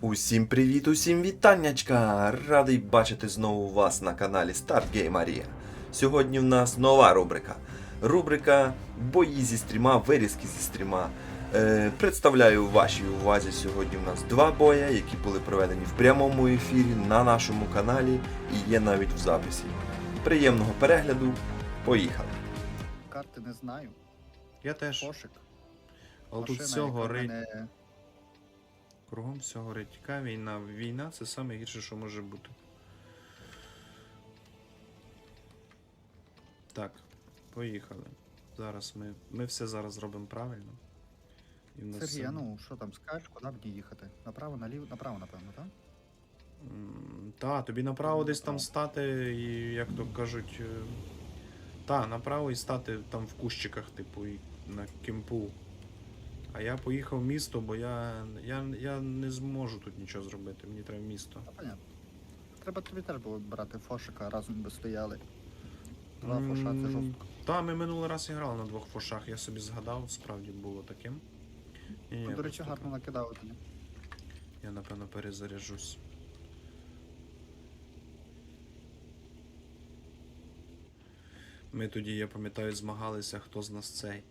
Усім привіт, усім вітаннячка! Радий бачити знову вас на каналі Start Game Arena. Сьогодні в нас нова рубрика. Рубрика Бої зі стріма, вирізки зі стріма. Е, представляю вашій увазі сьогодні в нас два боя, які були проведені в прямому ефірі на нашому каналі і є навіть в записі. Приємного перегляду. Поїхали! Карти не знаю. Я теж. Пошик. Але тут Машина, все яка горить. мене- Кругом все горить. Яка війна? Війна це саме гірше, що може бути. Так, поїхали. Зараз ми. Ми все зараз зробимо правильно. І в нас Сергій, все- а ну що там, скажеш, куди мені їхати? Направо, наліво, направо, напевно, так? М, Та, тобі направо десь там Направо. стати і, як то кажуть. е, Та, направо і стати там в кущиках, типу, і на кемпу. А я поїхав в місто, бо я, я, я не зможу тут нічого зробити. Мені треба місто. Ну, понятно. Треба тобі теж було брати фошика, разом би стояли. Два М, фоша це жорстко. Та, ми минулий раз і грали на двох фошах, я собі згадав, справді було таким. Ні, Ну, я До речі, гарно накидав тоді. Я напевно перезаряжусь. Ми тоді, я пам'ятаю, змагалися, хто з нас цей.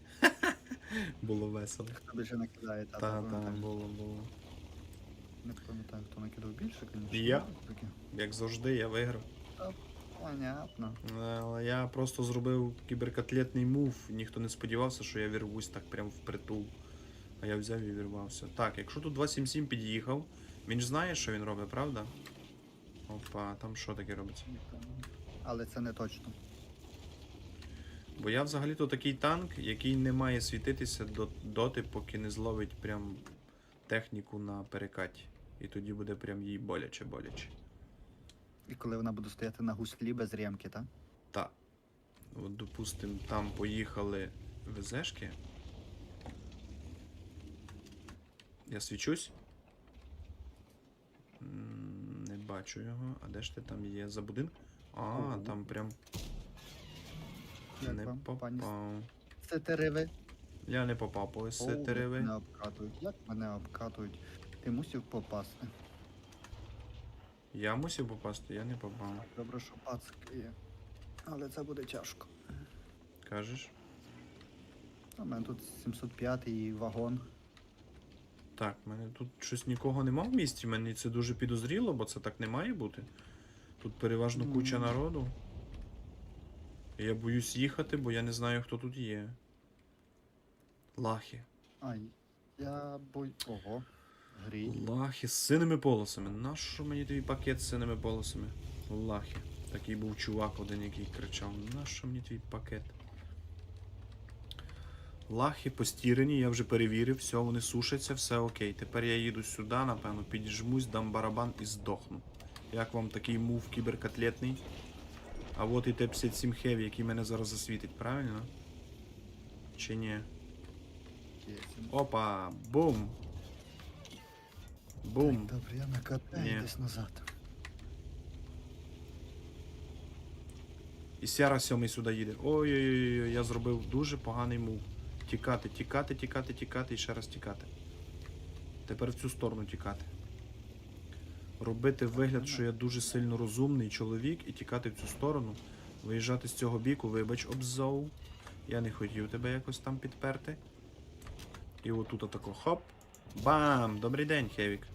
Було весело. Хто більше накидає, та, Та, та, та, пам'ятаю. було, було. Не пам'ятаю, хто накидав більше, звісно. Я. Як завжди, я виграв. Понятно. Але я просто зробив кіберкотлетний мув. Ніхто не сподівався, що я вірвусь так прям впритул. А я взяв і вірвався. Так, якщо тут 277 під'їхав, він ж знає, що він робить, правда? Опа, там що таке робиться? Але це не точно. Бо я взагалі-то такий танк, який не має світитися до, доти, поки не зловить прям техніку на перекаті. І тоді буде прям їй боляче боляче. І коли вона буде стояти на гуслі без ремки, так? Так. От, допустим, там поїхали ВЗшки. Я свічусь. Не бачу його. А де ж ти там є? За будинок? А, Ого. там прям Як не вам, пані попав. Це тереви. Я не попав по ось О. Мене обкатують. Як мене обкатують? Ти мусив попасти. Я мусив попасти, я не попав. Добре, що пацки є. Але це буде тяжко. Кажеш? У мене тут 705 і вагон. Так, в мене тут щось нікого нема в місті, мені це дуже підозріло, бо це так не має бути. Тут переважно куча Мгм. народу. Я боюсь їхати, бо я не знаю, хто тут є. Лахи. Ай, я бой. Ого. Грій. Лахи з синими полосами. Нащо мені твій пакет з синими полосами? Лахи. Такий був чувак один, який кричав: Нащо мені твій пакет? Лахи постірені, я вже перевірив, все, вони сушаться, все окей. Тепер я їду сюди, напевно, піджмусь, дам барабан і здохну. Як вам такий мув кіберкотлетний? А от і Т-57 Heavy, який мене зараз засвітить, правильно? Чи ні? Опа! Бум! Бум! Добре, я накатаю десь назад. І Сяра сьомий сюди їде. Ой-ой-ой, я зробив дуже поганий мув. Тікати, тікати, тікати, тікати і ще раз тікати. Тепер в цю сторону тікати. Робити вигляд, що я дуже сильно розумний чоловік, і тікати в цю сторону. Виїжджати з цього біку, вибач, обзоу. Я не хотів тебе якось там підперти. І отут отако хоп. Бам! Добрий день, Хевік.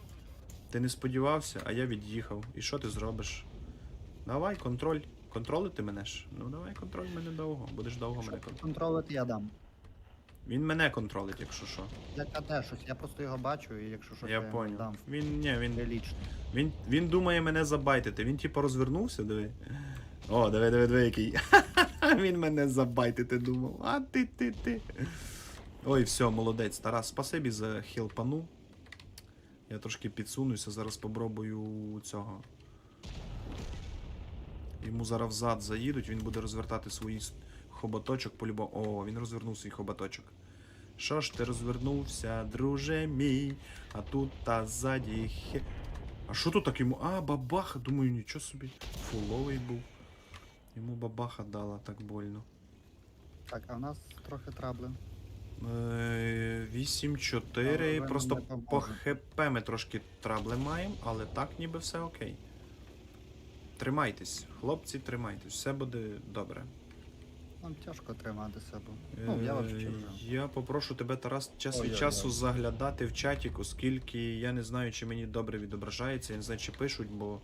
Ти не сподівався, а я від'їхав. І що ти зробиш? Давай, контроль. Контролити мене ж? Ну давай контроль мене довго. Будеш довго мене Щоб контролювати. контролити я дам. Він мене контролить, якщо що. Я каде щось, я просто його бачу, і якщо що, Я то поняв. дам. Він ні, він, Прилічно. він, він думає мене забайтити. Він типу розвернувся, диви. О, диви, диви, диви, який. Він мене забайтити думав. А ти ти ти. Ой, все, молодець. Тарас, спасибі за хілпану. Я трошки підсунуся, зараз попробую цього. Йому зараз в зад заїдуть, він буде розвертати свої с- хоботочок по-любому. О, він розвернув свій хоботочок. Що ж ти розвернувся, друже мій, а тут та ззаді хе. А що тут так йому? А, бабаха, думаю, нічого собі. Фуловий був. Йому бабаха дала так больно. Так, а в нас трохи трабли. Е, 8-4. Але Просто по. ХП ми трошки трабли маємо, але так ніби все окей. Тримайтесь, хлопці, тримайтесь, все буде добре. Нам тяжко триматися, бо. Ну, я Е, вже. Я попрошу тебе, Тарас, час від часу заглядати в чатік, оскільки я не знаю, чи мені добре відображається, я не знаю, чи пишуть, бо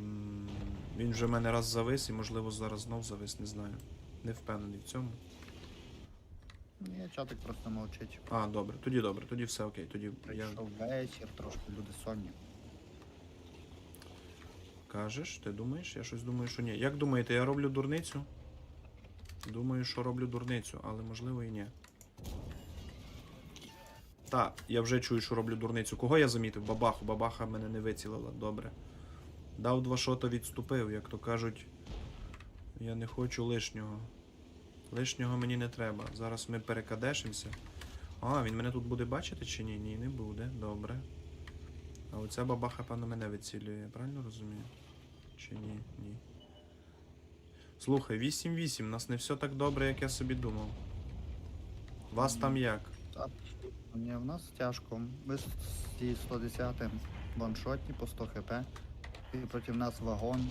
м, він вже в мене раз завис і, можливо, зараз знов завис, не знаю. Не впевнений в цьому. Ні, чатик просто мовчить. А, добре, тоді добре, тоді все окей. Тоді я Прийшов вечір, трошки люди сонні. кажеш, ти думаєш? Я щось думаю, що ні. Як думаєте, я роблю дурницю? Думаю, що роблю дурницю, але можливо і ні. Так, я вже чую, що роблю дурницю. Кого я замітив? Бабаху. Бабаха мене не вицілила. Добре. Дав два шота, відступив, як то кажуть. Я не хочу лишнього. Лишнього мені не треба. Зараз ми перекадешимося. А, він мене тут буде бачити чи ні? Ні, не буде. Добре. А оця бабаха, певно, мене вицілює, правильно розумію? Чи ні? Ні. Слухай, 8-8, у нас не все так добре, як я собі думав. Вас там як? Так, ні, в нас тяжко. Ми з зі 110 ваншотні по 100 хп. І проти нас вагон.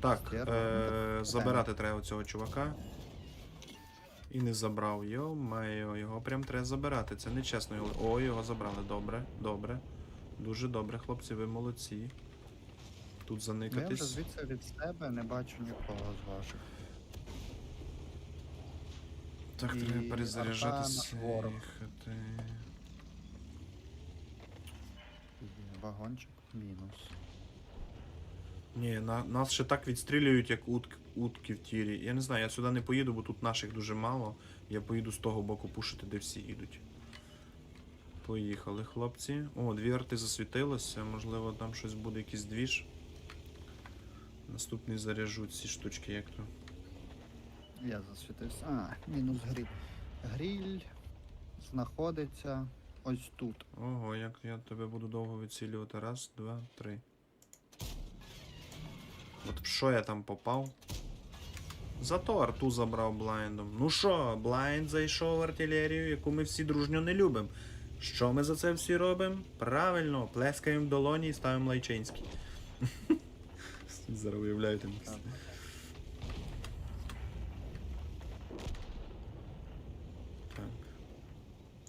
Так, е- забирати треба цього чувака. І не забрав. Йо-майо, його прям треба забирати. Це нечесно. О, його забрали. Добре, добре. Дуже добре, хлопці, ви молодці. Тут Ну, я вже звідси від себе не бачу нікого з ваших. Так, І треба перезаряджатися. арта на їхати. Вагончик мінус. Ні, на, нас ще так відстрілюють, як утк, утки в тірі. Я не знаю, я сюди не поїду, бо тут наших дуже мало. Я поїду з того боку пушити, де всі їдуть. Поїхали, хлопці. О, дві арти засвітилося, можливо, там щось буде, якийсь двіж. Наступний заряжу ці штучки, як то. Я засвітився. А, мінус гриль. Гриль знаходиться ось тут. Ого, як я тебе буду довго відцілювати. Раз, два, три. От в що я там попав? Зато арту забрав блайндом. Ну що, блайнд зайшов в артилерію, яку ми всі дружньо не любимо. Що ми за це всі робимо? Правильно, плескаємо в долоні і ставимо лайчинський. Зараз уявляєте. Так.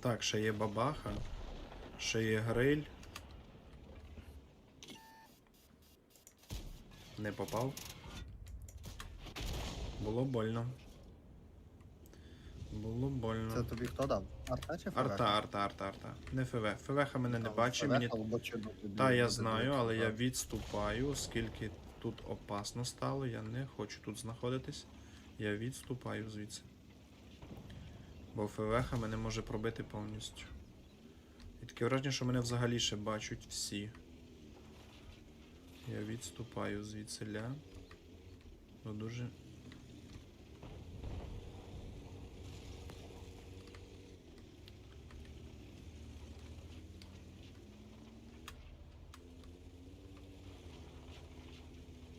Так. Ще є бабаха. Ще є гриль. Не попав. Було больно. Було больно. Це тобі хто дав? Арта чи ФВ? Арта, арта, арта, арта. Не ФВ. ФВХ мене не бачить. Мені... Та, я знаю, але я відступаю, оскільки тут опасно стало, я не хочу тут знаходитись. Я відступаю звідси. Бо ФВХ мене може пробити повністю. І таке враження, що мене взагалі ще бачать всі. Я відступаю звідсиля. Бо дуже.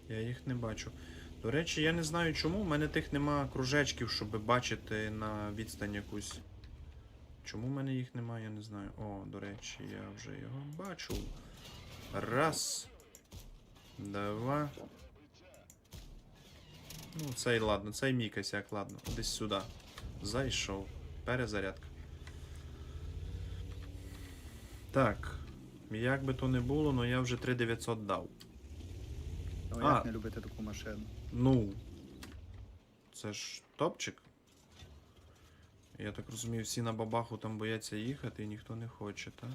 Я їх не бачу. До речі, я не знаю чому. У мене тих нема кружечків, щоб бачити на відстань якусь. Чому в мене їх немає, я не знаю. О, до речі, я вже його бачу. Раз. Два. Ну, цей ладно, цей мій косяк, ладно. Десь сюди. Зайшов. Перезарядка. Так. Як би то не було, але я вже 3900 дав. Ну, А. як не любити таку машину? Ну. Це ж топчик. Я так розумію, всі на бабаху там бояться їхати і ніхто не хоче, так?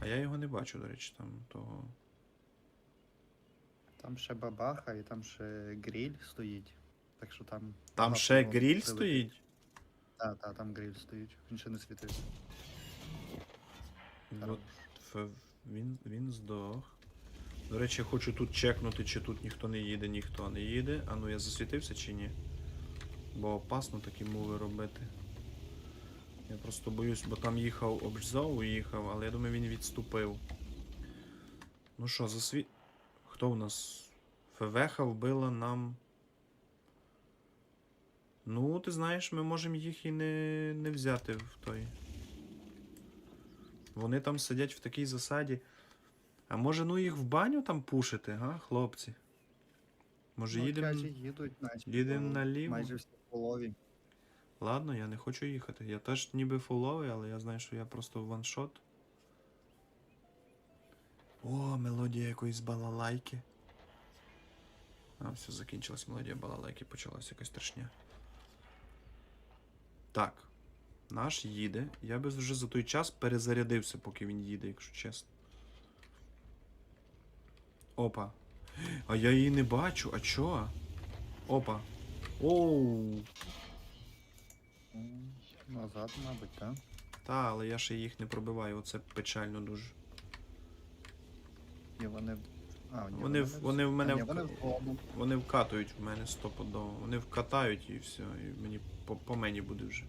А я його не бачу, до речі, там того. Там ще бабаха і там ще гриль стоїть. Так що там. Там багато ще може гриль прилетіти. стоїть. Так, так, там гриль стоїть. Він ще не світився. От, ф- він, він здох. До речі, хочу тут чекнути, чи тут ніхто не їде, ніхто не їде. А ну я засвітився чи ні? Бо опасно такі мови робити. Я просто боюсь, бо там їхав Обжзов, їхав, але я думаю, він відступив. Ну що, засвіт. Хто у нас? ФВХ вбила нам. Ну, ти знаєш, ми можемо їх і не, не взяти в той. Вони там сидять в такій засаді. А може, ну їх в баню там пушити, га, хлопці? Може, Ну, їдемо. їдуть, наче. їдемо по- наліво? Майже всі полові. Ладно, я не хочу їхати. Я теж ніби фуловий, але я знаю, що я просто ваншот. О, мелодія якоїсь балалайки. А, все, закінчилась мелодія балалайки, почалася якась страшня. Так. Наш їде. Я би вже за той час перезарядився, поки він їде, якщо чесно. Опа. А я її не бачу, а чо? Опа. Оу. Назад, мабуть, так. Та, але я ще їх не пробиваю, оце печально дуже. І вони. А, ні, Вони в- вони в мене А, ні, в- вони вдома. Вони вкатують в мене стопудово. Вони вкатають і все, і мені по, по мені буде вже.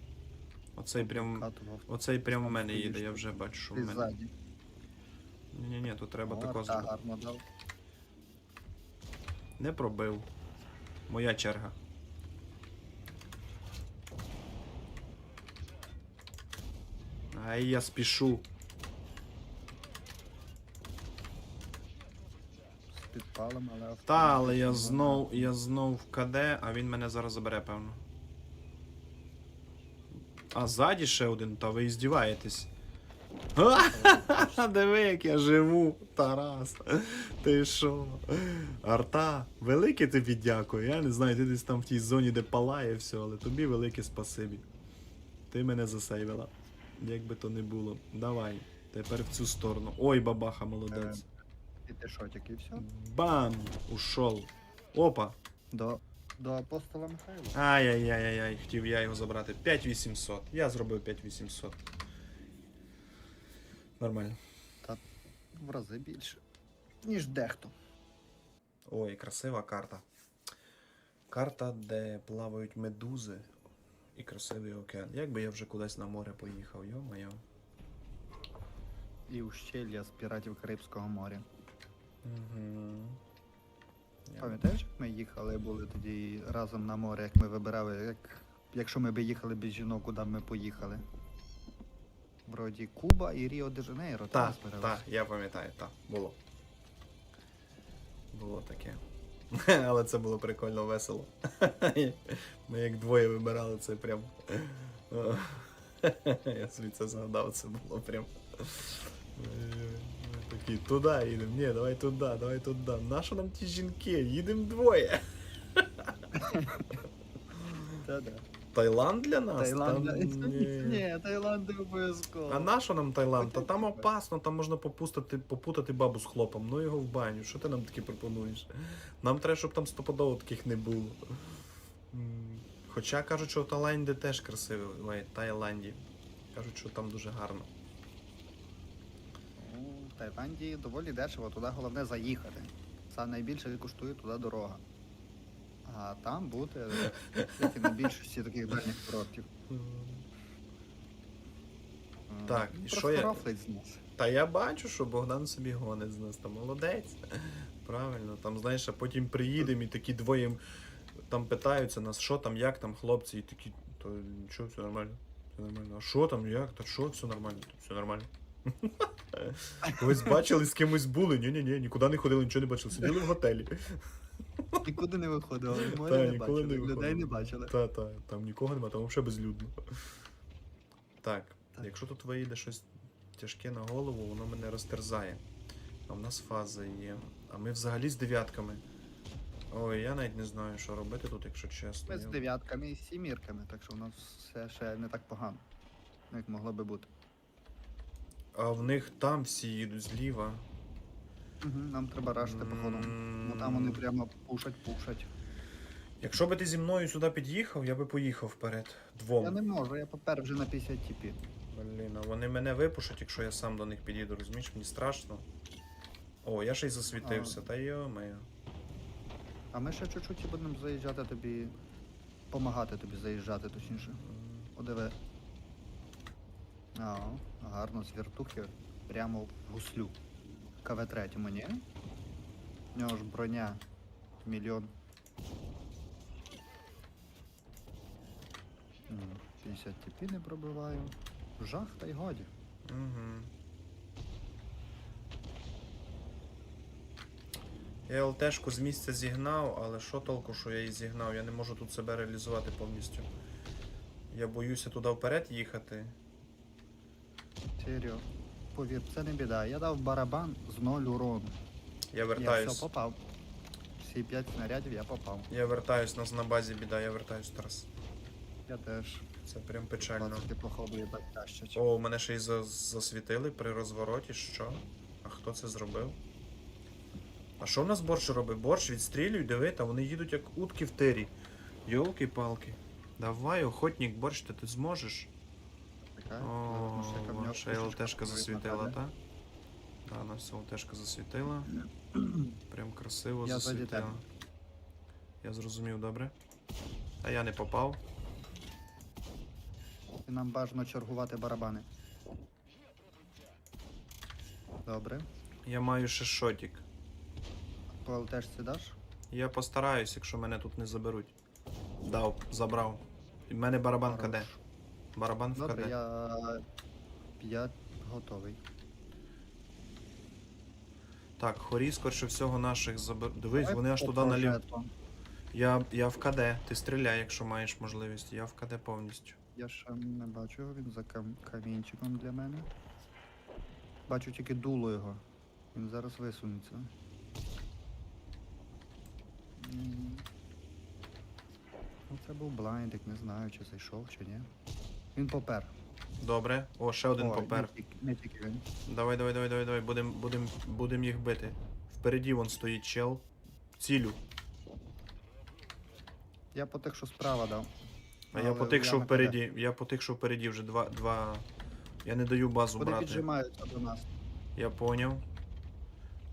Оцей прям. Вкатував. Оцей прям в мене їде, я вже бачу, що в Ти мене. ззаді. Ні, ні, тут треба О, тако та, зробити. гарно дав. Не пробив. Моя черга. Ай, я спішу. З підпалом, але. Та, але я знов, я знов в КД, а він мене зараз забере, певно. А ззаді ще один, та ви здіваєтесь. Диви, як я живу, Тарас. Ти що? Арта, велике тобі дякую. Я не знаю, ти десь там в тій зоні, де палає все, але тобі велике спасибі. Ти мене засейвила. Як би то не було. Давай. Тепер в цю сторону. Ой, бабаха, молодець. І ти шотик, і все. Бам! Ушов. Опа. До, до апостола Михайла. Ай-яй-яй-яй, хотів я його забрати. 5800. Я зробив 5800. Нормально. Та В рази більше. Ніж дехто. Ой, красива карта. Карта, де плавають медузи і красивий океан. Якби я вже кудись на море поїхав, йо-моє. І ущелья з піратів Карибського моря. Угу. Пам'ятаєш, як ми їхали, були тоді разом на море, як ми вибирали, як, якщо ми би їхали без жінок, куди б ми поїхали? Вроді Куба і Ріо де Жанейро. Так, так, я пам'ятаю, так, було. Було таке. Але це було прикольно весело. Ми як двоє вибирали це прям. Я собі це згадав, це було прям. Такі, туди їдемо, ні, давай туди, давай туди. Нащо нам ті жінки? Їдемо двоє. Та-да. Таїланд для нас? Таїланд. Та ні. Ні, Таїланд не обов'язково. А нащо нам Таїланд? Та там опасно, там можна попустити, попутати бабу з хлопом. Ну його в баню. Що ти нам таке пропонуєш? Нам треба, щоб там стопудово таких не було. Хоча кажуть, що в Таїланді теж красиво. Ой, Таїланді. Кажуть, що там дуже гарно. Ну, в Таїланді доволі дешево, туди головне заїхати. Саме найбільше коштує туди дорога. А там як і на більшості таких дальніх курортів. Так, ну, і що я- з нас. Та я бачу, що Богдан собі гонить з нас. Там молодець. Правильно, там, знаєш, а потім приїдемо і такі двоє там питаються нас, що там, як там, хлопці, і такі, то нічого, все нормально. Все нормально. А що там, як? Та що, все нормально, все нормально. Когось бачили, з кимось були. Ні-ні-ні, нікуди не ходили, нічого не бачили. Сиділи в готелі. Нікуди не виходили, Та, не ніколи бачили, не людей виходили. не бачили. Та, та, там нікого нема, там взагалі безлюдно. Так, Так. якщо тут вийде щось тяжке на голову, воно мене розтерзає. А в нас фаза є. А ми взагалі з дев'ятками. Ой, я навіть не знаю, що робити тут, якщо чесно. Ми з Я- дев'ятками і сімірками, так що у нас все ще не так погано, як могло би бути. А в них там всі їдуть зліва. Угу, нам треба рашити, походу. Бо там вони прямо пушать, пушать. Якщо би ти зі мною сюди під'їхав, я би поїхав вперед. Двом. Я не можу, я попер вже на 50 тіпі. Блін, а вони мене випушать, якщо я сам до них підійду, розумієш, мені страшно. О, я ще й засвітився, та йо-моє. А ми ще чуть-чуть і будемо заїжджати тобі. Помагати тобі заїжджати, точніше. Подиви. А, гарно, з вертухи прямо в гуслю. КВ-3 ні? У нього ж броня мільйон. М, 50 тіпі не пробиваю. Жах та й годі. Угу. Я ЛТшку з місця зігнав, але що толку, що я її зігнав? Я не можу тут себе реалізувати повністю. Я боюся туди вперед їхати. Серйозно. Повір, це не біда. Я дав барабан з ноль урону. Я Я вертаюсь. все попав. Всі 5 снарядів я попав. Я вертаюсь, нас на базі біда, я вертаюсь зараз. Я теж. Це прям печально. 20 походу і так тащать. О, мене ще й за- засвітили при розвороті. Що? А хто це зробив? А що в нас борщ робить? Борщ відстрілюй, диви, та вони їдуть як утки в тирі. Йолки-палки. Давай, охотник, борщ, ти, ти зможеш? Чекай, О, наша ЛТшка засвітила, да? так? Так, наша ЛТшка засвітила. Прям красиво Я засвітила. Я зрозумів, добре. А я не попав. І нам бажано чергувати барабани. Добре. Я маю ще шотік. По ЛТшці даш? Я постараюсь, якщо мене тут не заберуть. Дав, забрав. І в мене барабан Хорош. КД. Барабан в Добре, КД. я. Я готовий. Так, хорі, скорше всього, наших забер... Дивись, Давай вони аж по туди налів. прожетвам. Я, я в КД. Ти стріляй, якщо маєш можливість. Я в КД повністю. Я ще не бачу його, він за кам... камінчиком для мене. Бачу тільки дуло його. Він зараз висунеться. М. Ну, це був блайндик, не знаю, чи зайшов, чи ні. Він попер. Добре. О, ще один О, попер. Не тільки, не тільки він. Давай, давай, давай, давай, давай. Будем, будем, будем їх бити. Впереді вон стоїть чел. Цілю. Я по тих, що справа дав. А я Але по тих, що на впереді. Я по тих, що впереді вже два. два... Я не даю базу Вони брати. піджимаються до нас. Я поняв.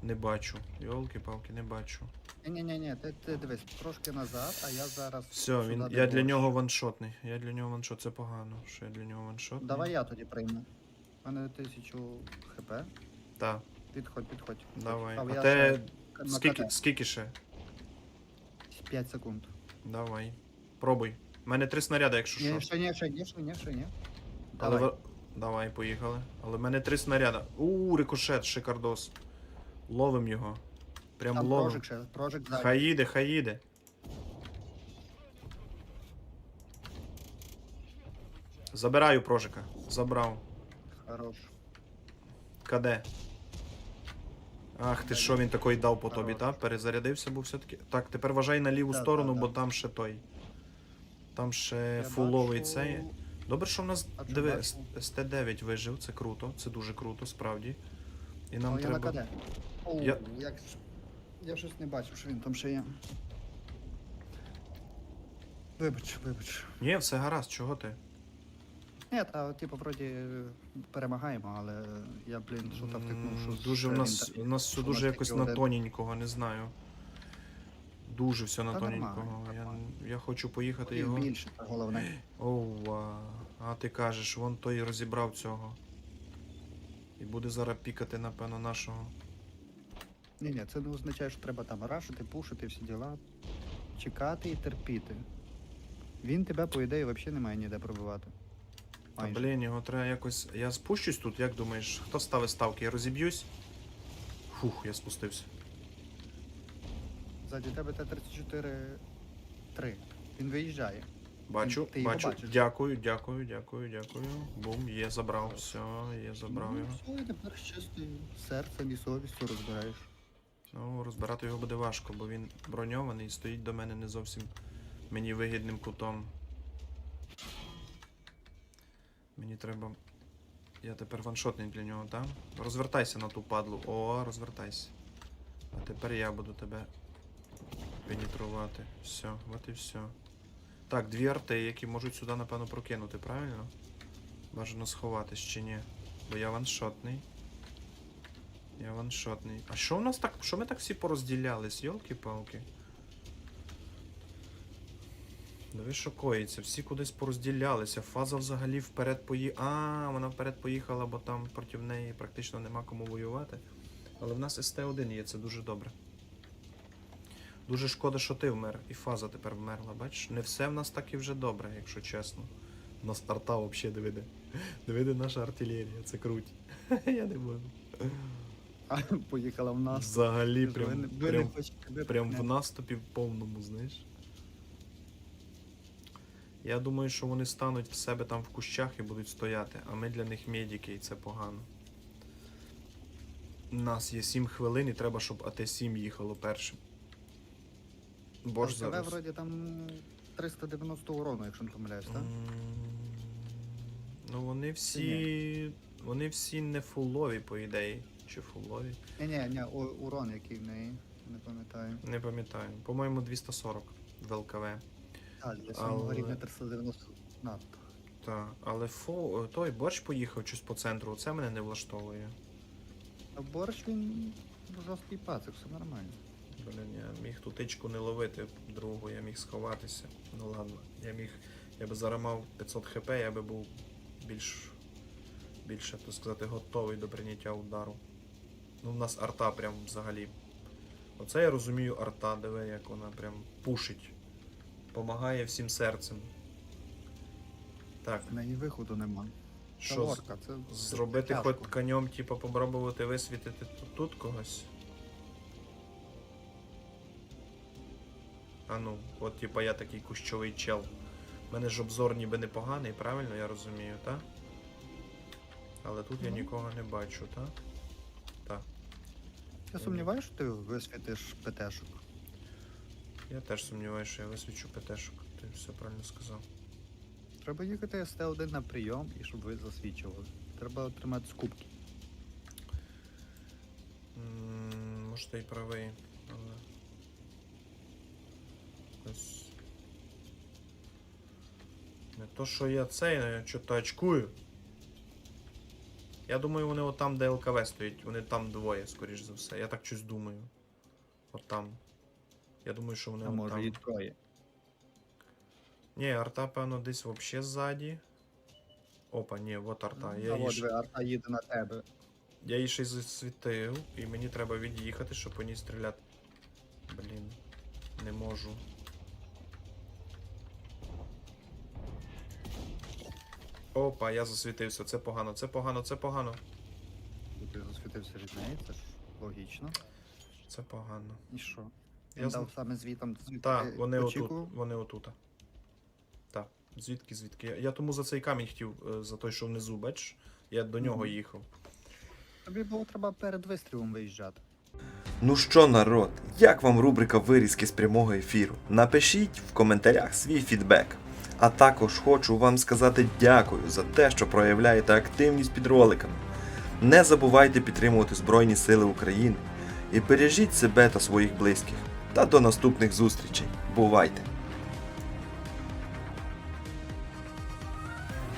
Не бачу. Йолки-палки, не бачу. Ні-ні-ні, ти, ти дивись, трошки назад, а я зараз. Все, він, я для нього ваншотний. Я для нього ваншот, це погано. Що я для нього ваншотний? Давай я тоді прийму. У мене тисячу хп. Так, Підходь, підходь. давай. Але А я те ще на скільки, скільки ще? 5 секунд. Давай. Пробуй. У мене три снаряди, якщо Ні, що. ще ні, ще ні, ще ні, ще ні. Але Давай. ви- Давай, поїхали. Але в мене три снаряда. У, рикошет, шикардос. Ловим його. Прям Там ловим. прожик ще, прожик ззаді. Хай їде, хай їде. Забираю прожика. Забрав. Хорош. КД. Ах, ти що він такий дав по тобі, так? Перезарядився був все-таки. Так, тепер вважай на ліву Да, сторону, да, бо да. там ще той. Там ще Я фуловий бачу- цей. Добре, що в нас А що диви, бачу? СТ-9 вижив, це круто, це дуже круто, справді. І нам О, я на КД. О, Я- як ж... Я щось не бачив, що він там ще є. Вибач, вибач. Ні, все гаразд, чого ти? Ні, та типу, вроді перемагаємо, але я, блін, що там втикнув, що Дуже в ще нас, у нас все що дуже якось на один. тоненького, не знаю. Дуже все на Та тоненького. Я, нормально. я хочу поїхати Їх його. більше, головне. Оува. А ти кажеш, вон той розібрав цього. І буде зараз пікати, напевно, нашого. Ні, ні, це не означає, що треба там рашити, пушити всі діла. Чекати і терпіти. Він тебе, по ідеї, взагалі не має ніде пробивати. Та Майже. блін, його треба якось. Я спущусь тут, як думаєш, хто ставить ставки? Я розіб'юсь? Фух, я спустився. Ззаді тебе Т-34 3. Він виїжджає. Бачу, Ти його бачу. бачиш? Дякую, дякую, дякую, дякую. Бум, є, забрав. Все, є, забрав ну. Все, і тепер з чистою серцем і совістю розбираєш. Ну, розбирати його буде важко, бо він броньований і стоїть до мене не зовсім мені вигідним кутом. Мені треба. Я тепер ваншотний для нього, так? Розвертайся на ту падлу. О, розвертайся. А тепер я буду тебе пенітрувати. Все, от і все. Так, дві арти, які можуть сюди, напевно, прокинути, правильно? Бажано сховатись чи ні. Бо я ваншотний. Я ваншотний. А що в нас так? Що ми так всі порозділялись, йолки-палки? Диви, що коїться, всі кудись порозділялися. Фаза взагалі вперед поїхала. А, вона вперед поїхала, бо там проти неї практично нема кому воювати. Але в нас СТ-1 є, це дуже добре. Дуже шкода, що ти вмер, і фаза тепер вмерла, бачиш? Не все в нас так і вже добре, якщо чесно. У нас арта взагалі дивиде. Дивиде наша артилерія, це круть. Я не можу. А поїхала в нас. Взагалі, Ви прям, не- ви не прям, хочете прям в наступі в повному, знаєш. Я думаю, що вони стануть в себе там в кущах і будуть стояти, а ми для них медики, і це погано. У нас є 7 хвилин і треба, щоб АТ-7 їхало першим. Борщ ЛКВ зараз. вроді там 390 урону, якщо не помиляюсь, так? М, Ну вони всі. Вони всі не фулові, по ідеї. Чи фулові? Ні, ні, ні, у- урон, який в неї, не пам'ятаю. Не пам'ятаю. По-моєму, 240 в ЛКВ. А, для сьомого Але- рівня 390 надто. Так, але фу, той борщ поїхав щось по центру, це мене не влаштовує. А борщ він жорсткий пацик, все нормально. Блін, я міг ту тичку не ловити другу, я міг сховатися. Ну ладно, я міг. Я би зараз мав 500 хп, я би був більш. більше, так сказати, готовий до прийняття удару. Ну, в нас арта прям взагалі. Оце я розумію арта, диви, як вона прям пушить. Помагає всім серцем. Так, В неї виходу нема. Що лорка, це зробити тяжко. хоч конем, типу, попробувати висвітити тут, тут когось. А ну, от типа я такий кущовий чел. У мене ж обзор ніби непоганий, правильно я розумію, так? Але тут я Ну. нікого не бачу? Так. Я сумніваюся, що ти висвітиш ПТшок. Я теж сумніваюся, що я висвічу ПТшок. Ти все правильно сказав. Треба їхати СТ1 на прийом і щоб ви засвічували. Треба отримати скупки. М, Може ти і правий, але. Ось. Не то, що я цей, я чого-то очкую. Я думаю, вони отам, де ЛКВ стоїть, вони там двоє, скоріш за все. Я так щось думаю. Отам. Я думаю, що вони А може отам. і троє. Ні, арта, певно, десь взагалі ззаді. Опа, ні, от арта. а Я її, от ж- арта їде на тебе. я її ще й засвітив, і мені треба від'їхати, щоб по ній стріляти. Блін, не можу. Опа, я засвітився. Це погано, це погано, це погано. Ти засвітився від неї, це ж логічно. Це погано. І що? Я Він зна- саме звітом Так, вони отут. Вони отут. Так, звідки, звідки? Я, я тому за цей камінь хотів, е, за той, що внизу, бачиш? Я до нього Мгм. їхав. Тобі було треба перед вистрілом виїжджати. Ну що, народ, як вам рубрика вирізки з прямого ефіру? Напишіть в коментарях свій фідбек. А також хочу вам сказати дякую за те, що проявляєте активність під роликами. Не забувайте підтримувати Збройні Сили України і бережіть себе та своїх близьких. Та до наступних зустрічей. Бувайте!